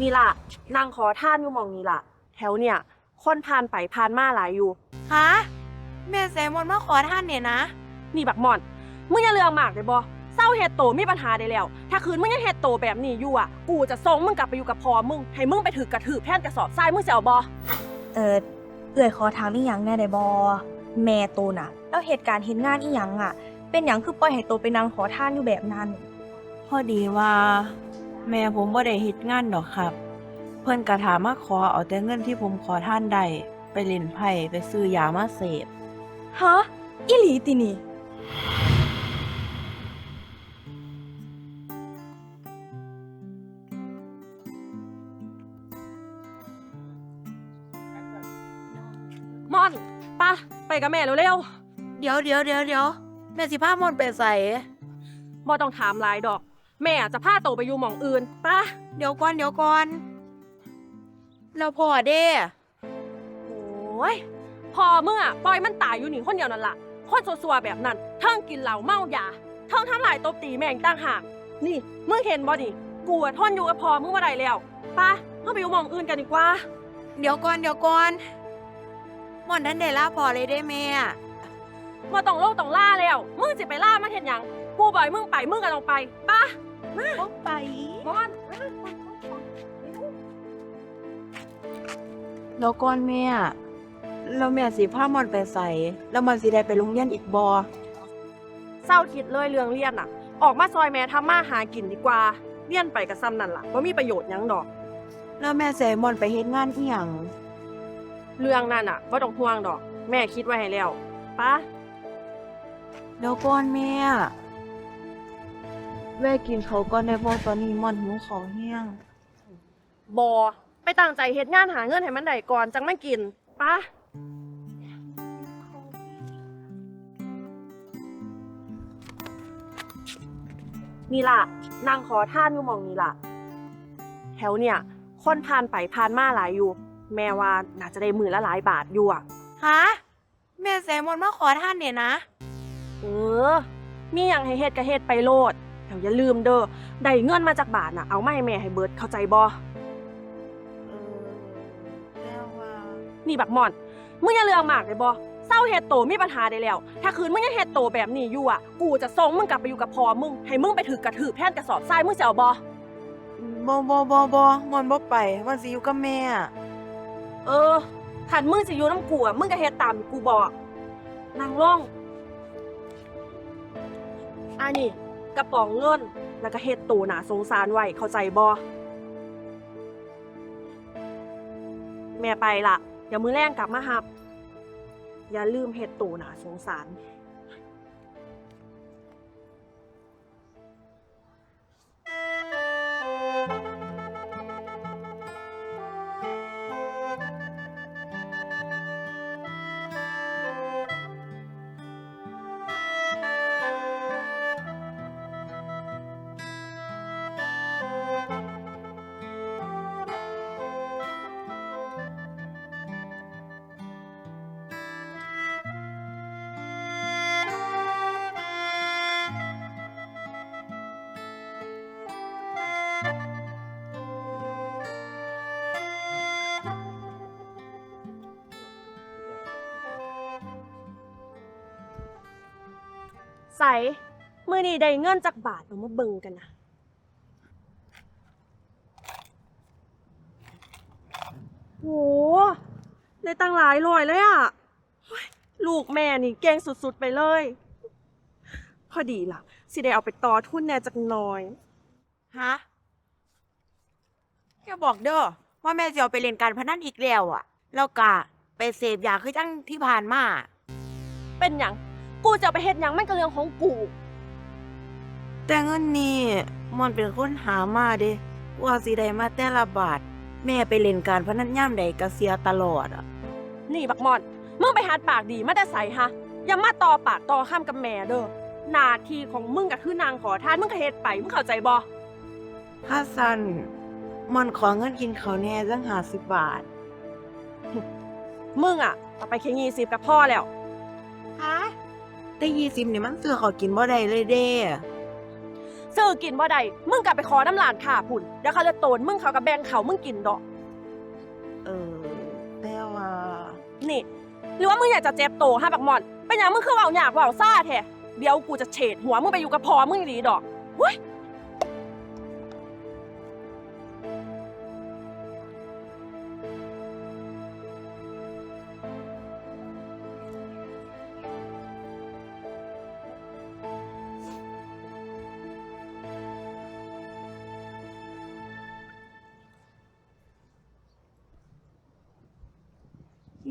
นี่ล่ะนางขอท่านอยู่หมองนี่ล่ะ แถวเนี่ยคนผ่านไปผ่านมาหลายอยู่ ฮะแม่แซมมอนมาขอท่านเนี่ยนะ นี่บักหมอนมึงอย่าเลืองมากเลยบอเศร้าเฮ็ดโตมีปัญหาได้แล้ว ถ้าคืนมึงยังเฮ็ดโตแบบนี้อยู่อะ กูจะส่งมึงกลับไปอยู่กับพ่อมึง ให้มึงไปถือกระถือแท่นกระสอบทรายมึงจะเอาบอเออเอื่อยขอถามอีหยังแหน่ได้บ่แม่โตน่ะ แล้วเหตุการณ์เห็นงานอีหยังอะ เป็นหยังคือปล่อยให้โตไปนั่งขอทานอยู่แบบนั้น พอดีว่า แม่ผมบ่ได้เฮ็ดงานดอกครับ เพิ่นกระถามมาขอเอาแต่เงินที่ผมขอท่านได้ไปเล่นไพ่ไปซื้อยามาเสพ ฮะอีหลีตินี่ มอนปะไปกับแม่เร็วเดี๋ยวเดี๋ยวเดี๋ยวเดี๋ยวแม่สิพามอนไปใส่ๆบ่ต้องถามหลายดอก แม่จะพาโตไปอยู่หมองอื่นปะเดี๋ยวก่อนเดี๋ยวก่อนแล้วพ่อเด้โอ้ยพ่อมึงอะปล่อยมันตายอยู่นี่คนเดียวนั่นล่ะคนซัวๆแบบนั้นเทิงกินเหล้าเมายาเทิงทำลายตบตีแม่งต่างหากนี่มึงเห็นบ่นี่กูอะทนอยู่กับพ่อมึงมาได้แล้วปะเราไปอยู่หมองอื่นกันดีกว่า เดี๋ยวก่อนเดี๋ยวก่อนมอนทันได้ลาพ่อเลยได้แม่ว่าต้องโลกต้องล่าแล้ว มึงสิไปล่ามันเห็นหยังกูบ่อยมึงไปมึงก็ต้องไปปะ บ่ไปมอนแล้วก่อนแม่แล้วแม่สิพามอนไปใส่แล้วมันสิได้ไปโรงเรียนอีกบ่เศร้าคิดเลยเรื่องเรียนน่ะ ออกมาซอยแม่ทำมาหากินดีกว่าเรียนไปกับซ้ำนั่นล่ะว่ามีประโยชน์หยังดอก แล้วแม่ใส่มอนไปเฮ็ดงานอีหยังเรื่องนั้นอะว่าต้องห่วงดอก แม่คิดไว้ให้แล้วปะแล้วก่อนแม่ แม่กินเขาวก่อนได้บ่ตอนนี้มอนหิวข้าวแห้ง บอไปตั้งใจเฮ็ดงานหาเงินให้มันได้ก่อนจังไม่กินปะนี่ล่ะนางขอท่านอยู่หมองนี่ล่ะ แถวเนี่ย คนผ่านไปผ่านมาหลายอยู่ แม่ว่าน่าจะได้มือละหลายบาทอยู่อะฮะแม่แซมมอนมาขอท่านเนี่ยนะ เออ มีอย่างให้เฮ็ดก็เฮ็ดไปโลด แต่อย่าลืมเด้อได้เงินมาจากบาทน่ะเอามาให้แม่ให้เบิดเข้าใจบ่เออแล้วว่านี่บักหมอนมึงอย่าเลืองมากเลยบ่เศร้าเฮ็ดโตมีปัญหาได้แล้ว ถ้าคืนมึงยังเฮ็ดโตแบบนี้อยู่อะ กูจะส่งมึงกลับไปอยู่กับพ่อมึง ให้มึงไปถือกระถือแท่นกระสอบทรายมึงจะเอาบ่บ่บ่บ่บ่มอนบ่ไปมันสิอยู่กับแม่เออขันมึงสิอยู่น้ำกูอะมึงก็เฮ็ดตามที่กูบอกนางล่องอันนี้ กระป๋องเงิน แล้วก็เฮ็ดตูหนาสงสารไว้เข้าใจบ่แม่ไปละเดี๋ยวมือแรงกลับมาหับ อย่าลืมเฮ็ดตูหนาสงสาร ใส่มือนี้ได้เงินจากบาทเอามาเบิ่งกันนะโหได้ตั้งหลายร้อยเลยอะเฮ้ยลูกแม่นี่เก่งสุดๆไปเลย พอดีล่ะ สิได้เอาไปต่อทุนแหน่จักหน่อย ฮะแกบอกเด้อว่าแม่สิเอาไปเล่นการพนันอีกแล้วอะแล้วก็ไปเสพยาคือจังที่ผ่านมา เป็นหยัง กูจะเอาไปเฮ็ดหยังมันก็เรื่องของกู แต่เงินนี่มันเป็นคนหามาเด้ว่าสิได้มาแต่ละบาท แม่ไปเล่นการพนันย่ามใดก็เสียตลอดอะ นี่บักมอน มึงไปหัดปากดีมาแต่ใส่ฮะ อย่ามาต่อปากต่อข้ามกับแม่เด้อหน้าที่ของมึงก็คือนางขอทานมึงก็เฮ็ดไปมึงเข้าใจบ่ถ้าสันมันขอเงินกินเขาวแน่จังหาสิบบาท มึงอะเอาไปแค่ยี่สิบกับพ่อแล้วฮะ แต่ยี่สิบนี่มันซื้อเขาวกินบ่ได้เลยเด้ซื้อกินบ่ได้มึงกลับไปขอน้ำหลานค่าพุ่นเดี๋ยวเขาจะโตนมึงเขากับแบ่งเขามึงกินดอกเออแต่ว่านี่ หรือว่ามึงอยากจะเจ็บโตฮะบักหมอนเป็นอย่างมึงคือเว่าอยากเว่าซ่าแท้เดี๋ยวกูจะเฉดหัวมึงไปอยู่กับพอมึงดีดอกเว้ย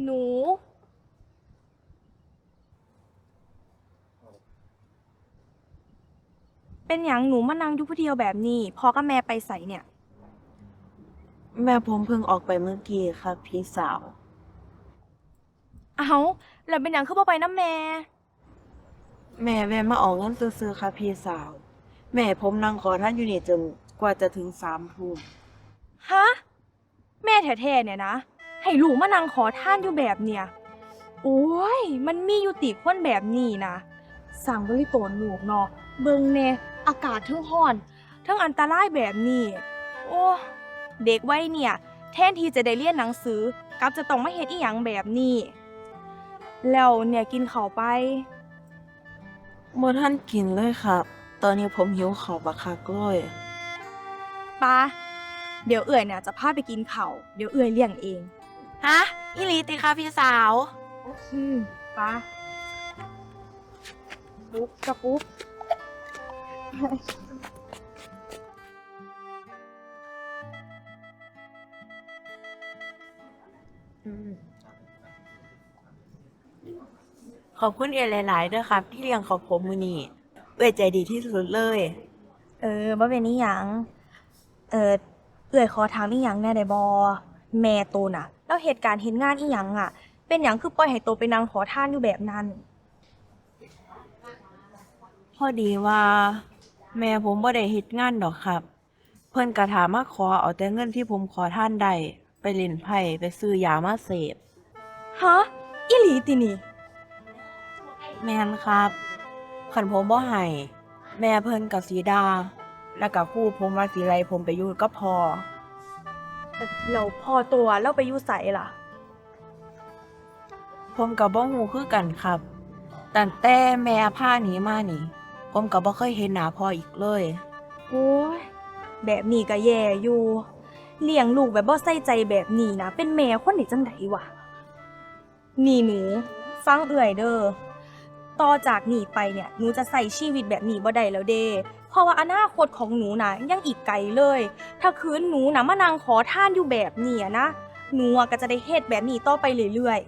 หนู เป็นอย่างหนูมานั่งอยู่ผู้เดียวแบบนี้พอกับแม่ไปใส่เนี่ย แม่ผมเพิ่งออกไปเมื่อกี้ครับพี่สาว เอาแล้วเป็นอย่างคือบ่ไปน้ำแม่ แม่แม่มาออกเงินซื้อๆครับพี่สาว แม่ผมนั่งขอท่านอยู่นี่จนกว่าจะถึงสามทุ่มฮะ แม่แท้ๆเนี่ยนะ ให้ลูกมานั่งขอท่านอยู่แบบเนี่ย โอ้ย มันมีอยู่ติคนแบบนี้นะสั่งบริโตนลูกเนาะเบิงเนอากาศทั้งห้อน ทั้งอันตรายแบบนี้ โอ้เด็กวัยเนี่ย แทนที่จะได้เรียนหนังสือกลับจะต้องมาเฮ็ดอีหยังแบบนี้ แล้วเนี่ยกินข้าวไป บ่ท่านกินเลยครับ ตอนนี้ผมหิวข้าวบักคักเลยปาเดี๋ยวเอื่อยเนี่ยจะพาไปกินข้าวเดี๋ยวเอื่อยเลี้ยงเอง ฮะอีหลีติค่ะพี่สาวอืมปาปุ๊บกระปุ๊บขอบคุณเอหลายๆด้วยครับ ที่เลี้ยงขอบผมมือนี่เอ้ยใจดีที่สุดเลย เออบ่เป็นนี่หยัง เออเอื่อยขอถามอีหยังแหน่ได้บ่แม่โตน่ะ แล้วเหตุการณ์เห็นงานอีหยังอะเป็นหยังคือปล่อยให้โตไปนั่งขอทานอยู่แบบนั้น พอดีว่า แม่ผมบ่ได้เฮ็ดงานดอกครับ เพิ่นกระถามมาขอเอาแต่เงินที่ผมขอท่านได้ไปเล่นไพ่ไปซื้อยามาเสพ ฮะอีหลีตินี่ แม่นครับขันผมบ่ให้แม่เพิ่นกับสีดา แล้วกับคู่ผมว่าสีไรผมไปอยู่ก็พอ เราพอตัวแล้วไปอยู่ใสล่ะ ผมกับบ่ฮู้คือกันครับตั้งแต่แม่พาหนีมานี่ ผมก็บ่เคยเห็นหน้าพ่ออีกเลย โอ้ยแบบนี้ก็แย่อยู่เลี้ยงลูกแบบบ่ใส่ใจแบบนี้นะ เป็นแม่คนไหนจังไดวะนี่หนูฟังเอื่อยเด้อต่อจากนี้ไปเนี่ยหนูจะใส่ชีวิตแบบนี้บ่ได้แล้วเด้เพ ราะว่าอนาคตของหนูนะยังอีกไกลเลย ถ้าคืนหนูนะมานั่งขอท่านอยู่แบบนี้อะนะ หนูอะก็จะได้เฮ็ดแบบนี้ต่อไปเรื่อย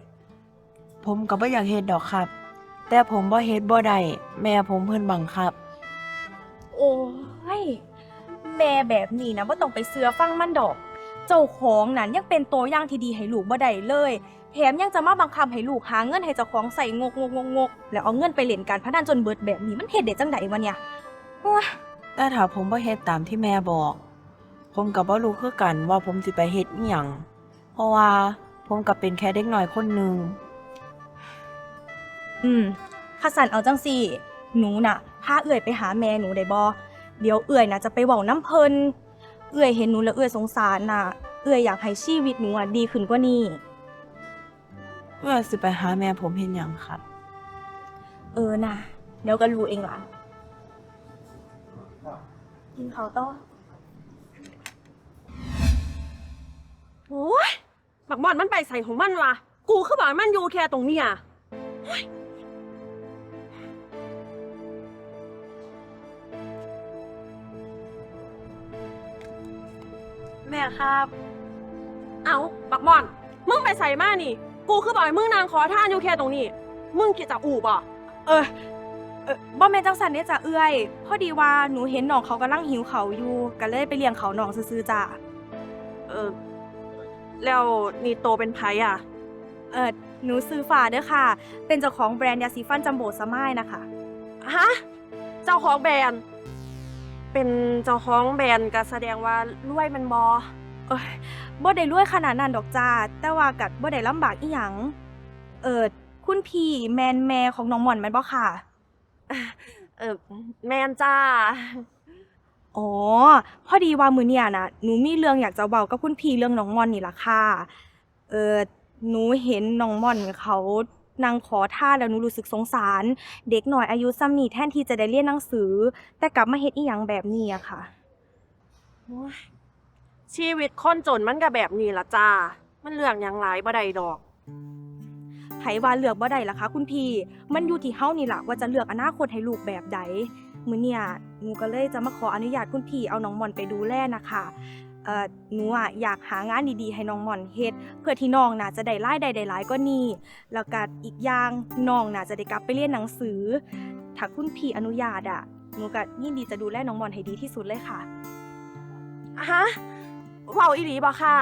ๆผมก็บ่อยากเฮ็ดดอกครับ แต่ผมบ่เฮ็ดบ่ได้แม่ผมเพิ่นบังคับโอ้ย แม่แบบนี้นะว่าต้องไปเสือฟังมันดอก เจ้าของนั้นยังเป็นตัวอย่างที่ดีให้ลูกบ่ได้เลย แถมยังจะมาบังคับให้ลูกหาเงินให้เจ้าของใส่งกงกงกงกแล้วเอาเงินไปเล่นการพนันจนเบิดแบบนี้มันเฮ็ดได้จังไดวะเนี่ยโอ้ย แต่ถ้าผมบ่เฮ็ดตามที่แม่บอก ผมก็บ่รู้คือกันว่าผมสิไปเฮ็ดอิหยังเพราะว่าผมก็เป็นแค่เด็กน้อยคนหนึ่งอืมข้าสันเอาจังสี่ หนูน่ะพาเอื่อยไปหาแม่หนูได้บ่เดี๋ยวเอื่อยน่ะจะไปเว้าน้ำเพิ่นเอื่อยเห็นหนูแล้วเอื่อยสงสารน่ะ เอื่อยอยากให้ชีวิตหนูอะดีขึ้นกว่านี้เพื่อสิไปหาแม่ผมเฮ็ดหยังครับ เออน่ะ เดี๋ยวก็รู้เองล่ะ กินเขาวต่อโอ้ยบักหมอนมันไปใส่ของมันวะกูคือบอกให้มันอยู่แค่ตรงเนี้ยแม่ครับ เอาบักหมอน มึงไปใส่มานี่ กูคือบอกให้มึงนางขอท่านอยู่แค่ตรงนี้ มึงคิดจะอูบอะ เออเออบ่แม่นจังสันเด้จ้ะเอื้อยพอดีว่าหนูเห็นน้องเขากำลังหิวเขาวอยู่ก็เลยไปเลี้ยงเขาน้องซื่อๆจ้ะเออ แล้วนี่โตเป็นไผอะ เออหนูซื้อฝาเด้อค่ะ เป็นเจ้าของแบรนด์ยาสีฟันจัมโบ้สมายนะคะ ฮะ เจ้าของแบรนด์ เป็นเจ้าของแบรนด์ก็แสดงว่ารวยแมันบอเอ้ยบ่ได้รวยขนาดนั้นดอกจ้าแต่ว่ากัดบ่ได้ลำบากอีหยัง เออคุณพี่แมนแม่ของน้องหม่อนแม่นบ่ค่ะ เออแมนจ้า อ๋อ พอดีว่ามื้อเนี่ยนะหนูมีเรื่องอยากจะเว้ากับคุณพี่เรื่องน้องม่อนนี่ล่ะค่ะ เออหนูเห็นน้องม่อนเขานั่งขอทานแล้วหนูรู้สึกสงสาร เด็กหน่อยอายุซ้ำนี้แทนที่จะได้เรียนหนังสือ แต่กลับมาเฮ็ดอีหยังแบบนี้อะค่ะโอ้ยชีวิตคนจนมันก็แบบนี้ละจ้า มันเรื่องหยังหลายบ่ได้ดอก ไผว่าเลือกบ่ได้ล่ะคะ คุณพี่ มันอยู่ที่เฮานี่ล่ะว่าจะเลือกอนาคตให้ลูกแบบใดมื้อเนี่ยหนูก็เลยจะมาขออนุญาตคุณพี่เอาน้องมอนไปดูแลนะคะเอ่อหนูอะอยากหางานดีๆ ให้น้องมอนเฮ็ดเพื่อที่น้องน่ะจะได้รายได้ได้หลายกว่านี้แล้วก็อีกอย่างน้องน่ะจะได้กลับไปเรียนหนังสือ ถ้าคุณพี่อนุญาตอะหนูก็ยินดีจะดูแลน้องมอนให้ดีที่สุดเลยค่ะฮะเว้าอีหลีบ่ค่ะ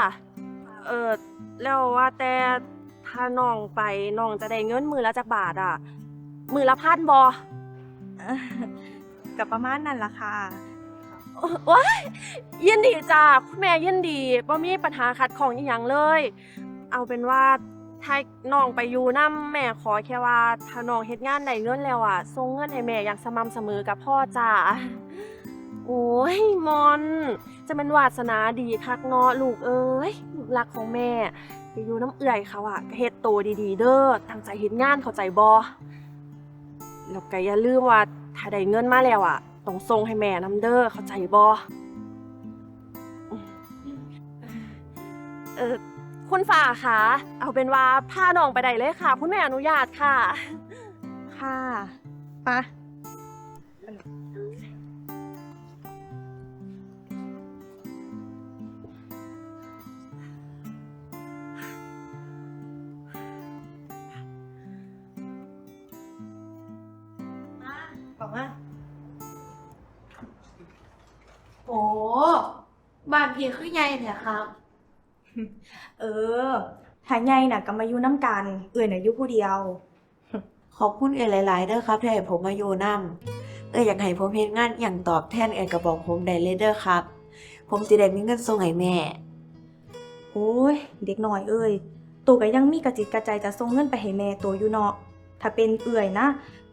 เออแล้วว่าแต่ ถ้าน้องไปน้องจะได้เงินมือละจักบาทอะ มือละพันบ่กับประมาณนั้นล่ะค่ะว้ายยินดีจ้าคุณแม่ยินดีบ่มีปัญหาขัดของอีหยังเลย เอาเป็นว่าถ้าน้องไปอยู่นำแม่ขอแค่ว่าถ้าน้องเฮ็ดงานได้เงินแล้วอะส่งเงินให้แม่อย่างสม่ำเสมอกับพ่อจ้าโอ้ยมอน จะเป็นวาสนาดีคักเนาะลูกเอ้ยลูกรักของแม่ ไปอยู่น้ำเอื่อยเขาอะก็เฮ็ดโตวดีๆ เด้อตั้งใจเฮ็ดงานเข้าใจบ่แล้วก็อย่าลืมว่าถ้าได้เงินมาแล้วอะต้องส่งให้แม่นํเด้อเข้าใจบ่เออคุณฝ่าคะเอาเป็นว่าพาน้องไปได้เลยค่ะ คุณแม่อนุญาตค่ะ ค่ะปะ อกว่าโอ้บ้านพี่คือใหญ่เนี่ยครับ เออถ้าใหญ่น่ะก็มาอยู่น้ำกัน เอื่อยน่ะอยู่ผู้เดียว ขอบคุณเอ๋หลายๆเด้อครับที่ให้ผมมาอยู่นำเอ้ยอยากให้ผมเฮ็ดงานอย่างตอบแทนเอ๋ก็บอกผมได้เลยเด้อครับ ผมสิได้มีเงินส่งให้แม่ โอ้ย เด็กน้อยเอ้ยตัวก็ยังมีกระจิตกระใจจะส่งเงินไปให้แม่ตัวอยู่เนาะถ้าเป็นเอื่อยนะ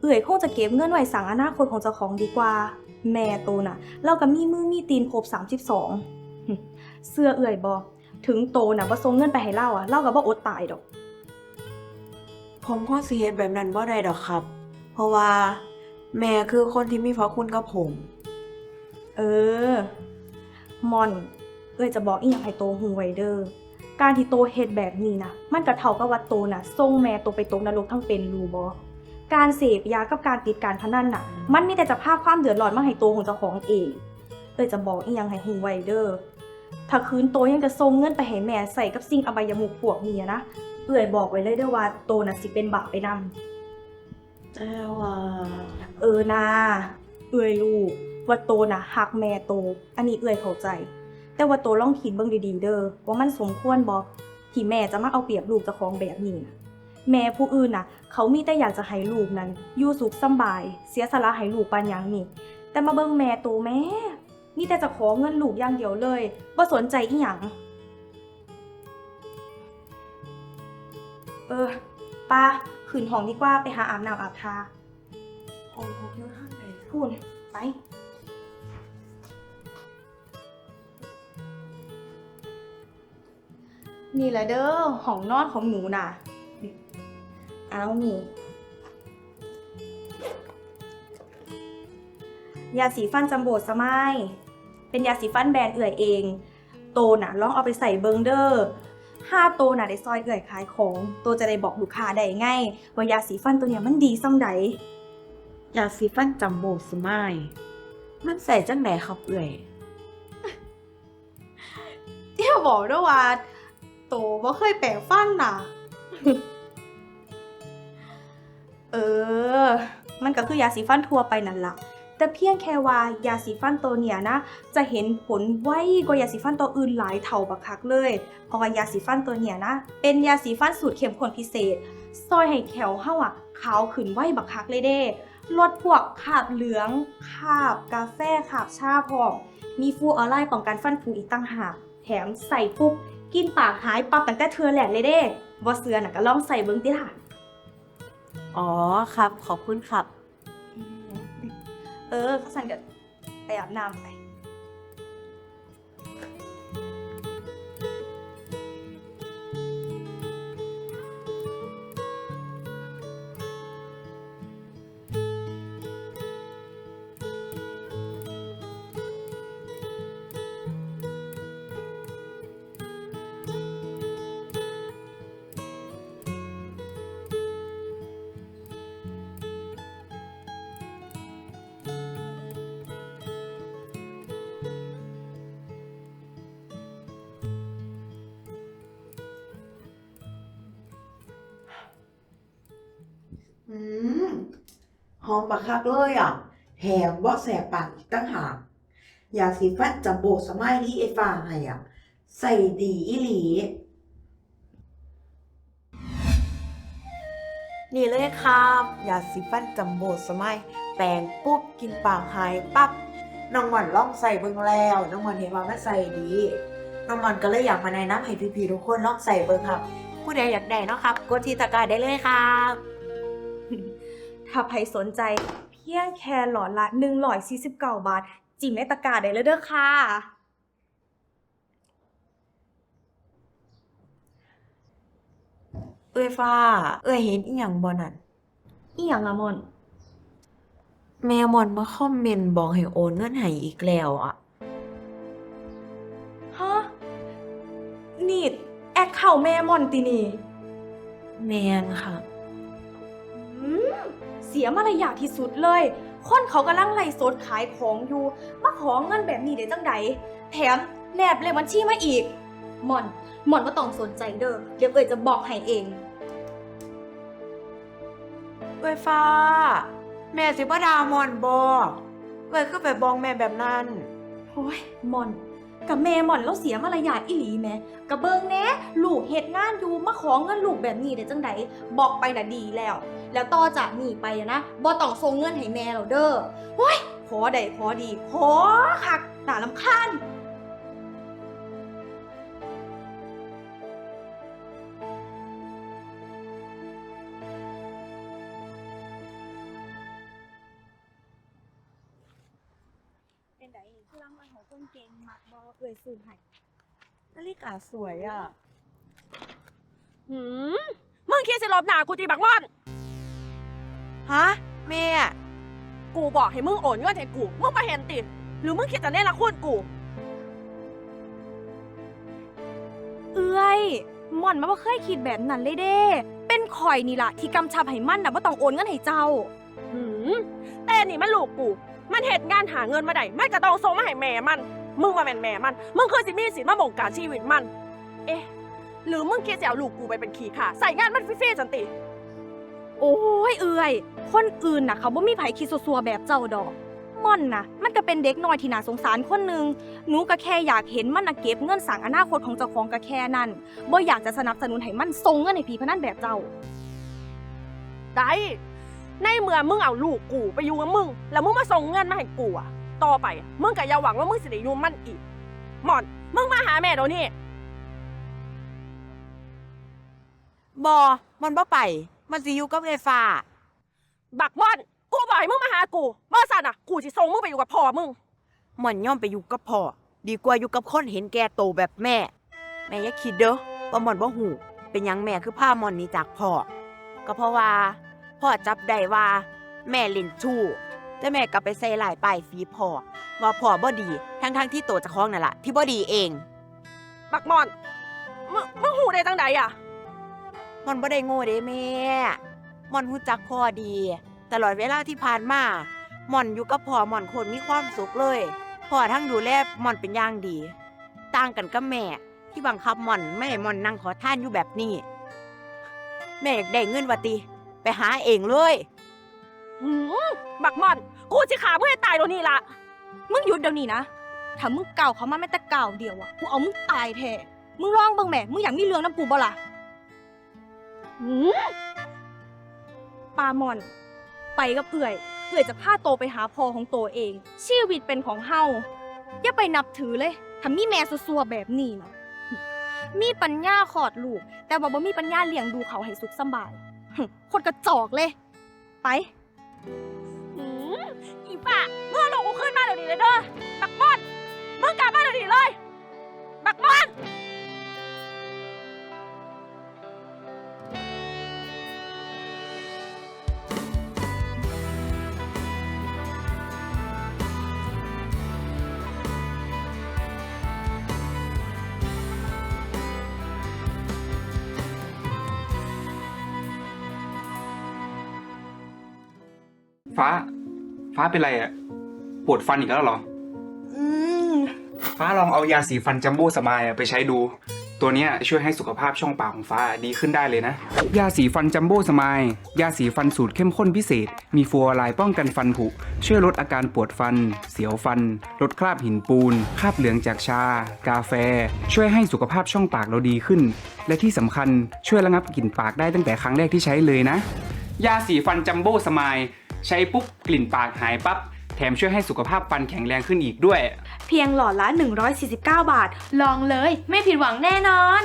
เอื่อยคงจะเก็บเงินไว้สั่งอนาคตของเจ้าของดีกว่า แม่โตน่ะ เราก็มีมือมีตีนครบ32หึเสื้อเอื่อยบ่ถึงโตน่ะบ่ส่งเงินไปให้เราอะเราก็บ่อดตายดอก ผมคงสิเฮ็ดแบบนั้นบ่ได้ดอกครับ เพราะว่า แม่คือคนที่มีพระคุณกับผม เออมอน เอ้ยจะบอกอีหยังให้โตหูไว้เด้อการที่โตเฮ็ดแบบนี้นะมันก็เท่ากับว่าโตน่ะส่งแม่โตไปตกนรกทั้งเป็นรู้บ่ การเสพยากับการติดการพนันน่ะ มันมีแต่จะพาความเดือดร้อนมาให้โตของเจ้าของเองเอ้ยจะบอกอีหยังให้หูไว้เด้อถ้าคืนโตยังจะส่งเงินไปให้แม่ใส่กับสิ่งอบายมุขพวกนี้อะนะเอ้ยบอกไว้เลยเด้อว่าโตน่ะสิเป็นบาปไปนำแต่ว่าเออนาเอื่อยลูกว่าโตน่ะหักแม่โต อันนี้เอื่อยเข้าใจ แต่ว่าโตลองคิดเบิ่งดีๆเด้อว่ามันสมควรบ่ที่แม่จะมาเอาเปรียบลูกเจ้าของแบบนี้น่ะ แม่ผู้อื่นน่ะเขามีแต่อยากจะให้ลูกนั้นอยู่สุขสำบาย เสียสละให้ลูกปานหยังนี่แต่มาเบิ่งแม่โตแม่ มีแต่จะขอเงินลูกอย่างเดียวเลยบ่สนใจอีหยังเออป้าขึ้นห้องดีกว่าไปหาอาบน้ำอาบทาผมผมอยู่ทางไหนพูดไปนี่แหละเด้อห้องนอนของหนูน่ะ เอานี่ ยาสีฟันจัมโบ้สมัย เป็นยาสีฟันแบรนด์เอื่อยเอง โตน่ะลองเอาไปใส่เบิงเดอร์ห้าโตน่ะได้ซอยเอื่อยขายของ โตจะได้บอกลูกค้าได้ง่ายว่ายาสีฟันตัวเนี้ยมันดีซ้ำใดยาสีฟันจัมโบ้สมายมันใส่จังไหนครับเอ่ยเที่ยวบอกด้วยว่าโตบ่เคยแปลงฟันน่ะ เออ มันก็คือยาสีฟันทั่วไปนั่นละ่ะแต่เพียงแค่ว่ายาสีฟันตัวเนี่ยนะ จะเห็นผลไวกว่ายาสีฟันตัวอื่นหลายเท่าบักคักเลย เพราะว่ายาสีฟันตัวเนี่ยนะ เป็นยาสีฟันสูตรเข้มข้นพิเศษ ซอยให้แขวเฮาอะขาวขึ้นไวบักคักเลยเด้ลดพวกขาบเหลืองขาบกาแฟขาบชาพอมมีฟูออไลน์ป้องกันฟันผุอีกตั้งหากแถมใส่ปุ๊บกินปากหายปั๊บตั้งแต่เทือแหลกเลยเด้บ่เสือน่ะก็ลองใส่เบิ่งติล่ะ อ๋อครับ ขอบคุณครับ เออเขาสั่นก็ไปอาบน้ำไป อมบักคักเลยอะแถมบ่แสบปากอีกตั้งหากยาสีฟันจัมโบสมัยนี้ไอ้ฟ้าให้อะ ใส่ดีอีหลี นี่เลยครับยาสีฟันจัมโบสมัยแปรงปุ๊บกินปากหายปั๊บน้องหวันลองใส่เบิ่งแล้วน้องหวันเห็นว่ามันใส่ดีน้องหวันก็เลยอยากมาแนะนำให้พี่ๆทุกคนลองใส่เบิ่งครับ ผู้ใดอยากได้เนาะครับ กดที่ตะกร้าได้เลยครับ ถ้าใครสนใจเพียงแค่หลอดละ149 บาท จิ้มในตะกร้าได้เลยเด้อค่ะ เอ้ยฟ้า เอ้ยเห็นอีหยังบ่นั่นอีหยังละมอน แม่มอนมาคอมเมนต์บอกให้โอนเงินให้อีกแล้วอะ ฮะ นี่ แอคเคาท์แม่มอนตินี่ แมนค่ะอืมเสียมารยาทที่สุดเลย คนเขากำลังไล่สดขายของอยู่ มาขอเงินแบบนี้ได้จังใด แถมแนบเลขบัญชีมาอีก หม่อน หม่อนก็ต้องสนใจเด้อ เดี๋ยวเอ่ยจะบอกให้เอง เอ้ยฟ้า แม่สิบ่ดามอนบ่เอ้ยคือไปบอกแม่แบบนั้น โอ้ยหม่อน กับแม่หม่อนแล้วเสียมารยาทอีหลีแหม่กับเบิงแน่ลูกเหตุงานอยู่มาขอเงินลูกแบบนี้ได้จังใดบอกไปน่ะดีแล้ว แล้วต่อจากนี้ไปนะบ่ต้องส่งเงินให้แม่เราเด้อโอ้ยขอได้ขอดีขอคักน่าลำคาญ ยซื้อให้นาฬิกาสวยอะ หืมมึงคิดสิลบหนากูตีบักม่อน ฮะแม่กูบอกให้มึงโอนเงินให้กู มึงมาเห็นติ หรือมึงคิดจะเล่นละคุณกู เอ้ยหม่อนมันบ่เคยคิดแบบนั้นเลยเด้ เป็นข่อยนี่ล่ะ ที่กำชับให้มันน่ะบ่าต้องโอนเงินให้เจ้า หืมแต่นี่มันลูกกู มันเหตุงานหาเงินมาได้มันก็ต้องส่งมาให้แม่มัน มึงมาแม่นแม่มัน มึงเคยสิมีสิทธิ์มาบงการชีวิตมัน เอ๊ะ หรือมึงคิดจะเอาลูกกูไปเป็นขี้ข่าใส่งานมันฟรีๆจันติ โอ้ยเอ้ยคนอื่นน่ะเขาบ่มีไผคิดซัวๆแบบเจ้าดอก ม่อนน่ะ มันก็เป็นเด็กน้อยที่น่าสงสารคนหนึงหนูก็แค่อยากเห็นมันน่ะเก็บเงินสร้างอนาคตของเจ้าของก็แค่นั้นบ่อยากจะสนับสนุนให้มันส่งเงินให้ผีพนันแบบเจ้า ได้ ในเมื่อมึงเอาลูกกูไปอยู่กับมึง แล้วมึงมาส่งเงินมาให้กูอะ ต่อไปอะมึงก็อย่าหวังว่ามึงสิได้อยู่มันอีก หมอน มึงมาหาแม่เดี๋ยวนี้บอมันบ่ไป มันสิอยู่กับเอ้ยฟ้า บักม่อน กูบอกให้มึงมาหากูบ่สันอะ กูสิส่งมึงไปอยู่กับพ่อมึงหม่อนย่อมไปอยู่กับพ่อ ดีกว่าอยู่กับคนเห็นแก่โตแบบแม่ แม่อย่าคิดเด้อว่าหม่อนบ่หูเป็นหยังแม่คือพาหม่อนหนี้จากพ่อ ก็เพราะว่า พ่อจับได้ว่า แม่เล่นชู้ แต่แม่กลับไปใส่หลายป้ายสีพ่อว่าพ่อบ่ดี ทั้งๆที่โตเจะคล้าของนั่นล่ะที่บ่ดีเอง บักม่อนมึงมึงหูได้จังใดอะม่อนบ่ได้โง่เด้แม่ม่อนรู้จักพ่อดี ตลอดเวลาที่ผ่านมาม่อนอยู่กับพ่อม่อนคนมีความสุขเลยพ่อทั้งดูแลม่อนเป็นอย่างดี ต่างกันกับแม่ ที่บังคับม่อนไม่ให้ม่อนนั่งขอทานอยู่แบบนี้ แม่อยากได้เงินวะติ ไปหาเองเลย หืมบักม่อน กูสิขามึงให้ตายเดี๋ยวนี้ละมึงหยุดเดี๋ยวนี้นะ ถ้ามึงเก่าวเขามาแม้แต่เก่าวเดียวอะกูเอามึงตายแท้ มึงลองเบิ่งแหม่ มึงอยากมีเรื่องน้ำกูบ่ล่ะหืมปาหมอน ไปกับเอื่อย เอื่อยจะพาโตไปหาพ่อของโตเอง ชีวิตเป็นของเฮา อย่าไปนับถือเลยถ้ามีแม่ซัวๆแบบนี้นะมีปัญญาขอดลูก แต่ว่าบ่มีปัญญาเลี้ยงดูเขาให้สุขสำบาย คนกระจอกเลย ไป ดี๋ยวนี้เลยเด้อบักมอนมึงกลับมาเดี๋ยวนี้เลย บักมอน ฟ้า ฟ้าเป็นไรอะ ปวดฟันอีกแล้วเหรอ อืม ฟ้าลองเอายาสีฟันจัมโบ้สมายอะไปใช้ดูตตัวเนี้ยช่วยให้สุขภาพช่องปากของฟ้าดีขึ้นได้เลยนะ ยาสีฟันจัมโบ้สมาย ยาสีฟันสูตรเข้มข้นพิเศษ มีฟลูออไรด์ป้องกันฟันผุ ช่วยลดอาการปวดฟัน เสียวฟัน ลดคราบหินปูน คราบเหลืองจากชา กาแฟ ช่วยให้สุขภาพช่องปากเราดีขึ้น และที่สำคัญช่วยระงับกลิ่นปากได้ตั้งแต่ครั้งแรกที่ใช้เลยนะ ยาสีฟันจัมโบ้สมาย ใช้ปุ๊บกลิ่นปากหายปั๊บ แถมช่วยให้สุขภาพฟันแข็งแรงขึ้นอีกด้วย เพียงหลอดละ 149 บาท ลองเลย ไม่ผิดหวังแน่นอน